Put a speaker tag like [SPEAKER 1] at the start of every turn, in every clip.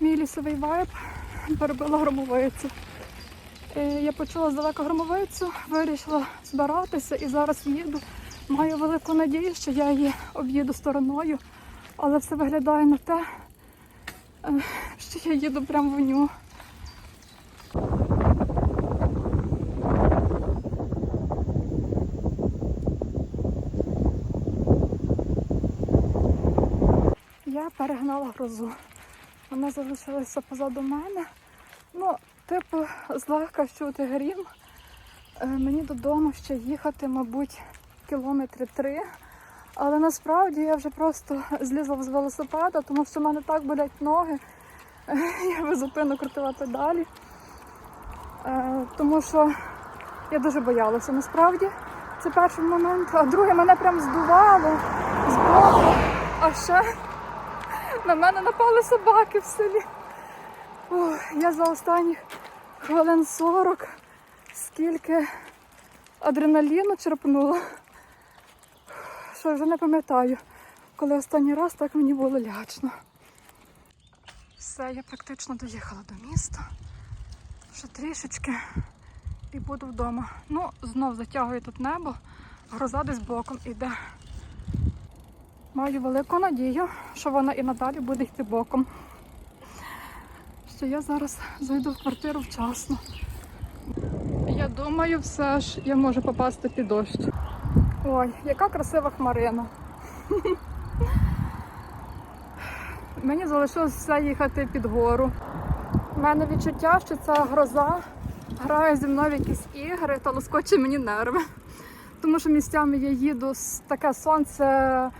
[SPEAKER 1] мій лісовий вайб перебила громовицю. Е, Я почула здалека громовицю, вирішила збиратися і зараз їду. Маю велику надію, що я її об'їду стороною, але все виглядає на те, е, що я їду прямо в ню. Я перегнала грозу. Вона залишилася позаду мене. Ну, типу, злегка чути грім. Е, Мені додому ще їхати, мабуть, кілометри три. Але насправді я вже просто злізла з велосипеда, тому що в мене так болять ноги. Е, Я безупинно крутила педалі. Е, Тому що я дуже боялася насправді. Це перший момент. А другий мене прям здувало з боку. А ще на мене напали собаки в селі. Ох, я за останніх хвилин 40 скільки адреналіну черпнула. Що вже не пам'ятаю, коли останній раз так мені було лячно. Все, я практично доїхала до міста. Ще трішечки і буду вдома. Ну, знов затягує тут небо, гроза десь боком іде. Маю велику надію, що вона і надалі буде йти боком. Що я зараз зайду в квартиру вчасно. Я думаю, все ж я можу попасти під дощ. Ой, яка красива хмарина. Мені залишилось все їхати під гору. У мене відчуття, що ця гроза грає зі мною в якісь ігри та лоскоче мені нерви. Тому що місцями я їду, таке сонце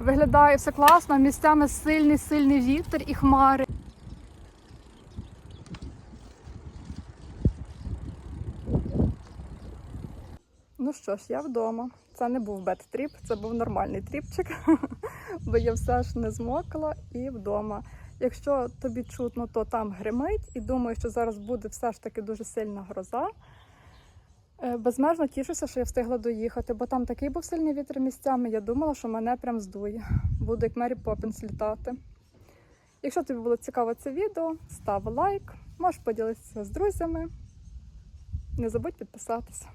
[SPEAKER 1] виглядає все класно, місцями сильний сильний вітер і хмари. Ну що ж, я вдома. Це не був бет-тріп, це був нормальний тріпчик, бо я все ж не змокла і вдома. Якщо тобі чутно, то там гримить, і думаю, що зараз буде все ж таки дуже сильна гроза. Е, Безмежно тішуся, що я встигла доїхати, бо там такий був сильний вітер місцями. Я думала, що мене прям здує. Буду як Мері Поппінс літати. Якщо тобі було цікаво це відео, став лайк, можеш поділитися з друзями. Не забудь підписатися.